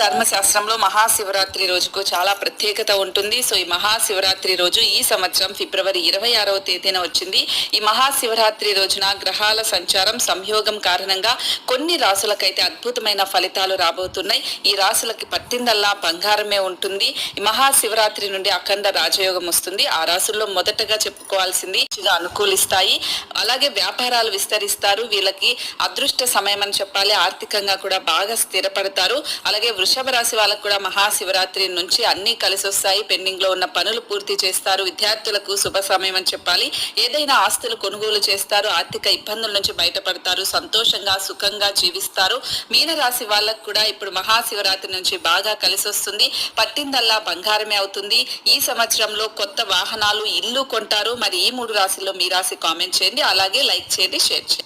ధర్మశాస్త్రంలో మహాశివరాత్రి రోజుకు చాలా ప్రత్యేకత ఉంటుంది. సో ఈ మహాశివరాత్రి రోజు ఈ సంవత్సరం ఫిబ్రవరి ఇరవై ఆరవ తేదీన వచ్చింది. ఈ మహాశివరాత్రి రోజున గ్రహాల సంచారం సంయోగం కారణంగా కొన్ని రాసులకైతే అద్భుతమైన ఫలితాలు రాబోతున్నాయి. ఈ రాసులకి పట్టిందల్లా బంగారమే ఉంటుంది. ఈ మహాశివరాత్రి నుండి అఖండ రాజయోగం వస్తుంది. ఆ రాసుల్లో మొదటగా చెప్పుకోవాల్సింది అనుకూలిస్తాయి. అలాగే వ్యాపారాలు విస్తరిస్తారు. వీళ్ళకి అదృష్ట సమయం అని చెప్పాలి. ఆర్థికంగా కూడా బాగా స్థిరపడతారు. అలాగే వృషభ రాశి వాళ్ళకు కూడా మహాశివరాత్రి నుంచి అన్ని కలిసి వస్తాయి పెండింగ్లో ఉన్న పనులు పూర్తి చేస్తారు. విద్యార్థులకు శుభ సమయం అని చెప్పాలి. ఏదైనా ఆస్తులు కొనుగోలు చేస్తారు. ఆర్థిక ఇబ్బందుల నుంచి బయటపడతారు. సంతోషంగా సుఖంగా జీవిస్తారు. మీన రాశి వాళ్ళకు కూడా ఇప్పుడు మహాశివరాత్రి నుంచి బాగా కలిసి వస్తుంది పట్టిందల్లా బంగారమే అవుతుంది. ఈ సంవత్సరంలో కొత్త వాహనాలు ఇల్లు కొంటారు. మరి ఈ మూడు రాశుల్లో మీ రాశి కామెంట్ చేయండి. అలాగే లైక్ చేయండి షేర్ చేయండి.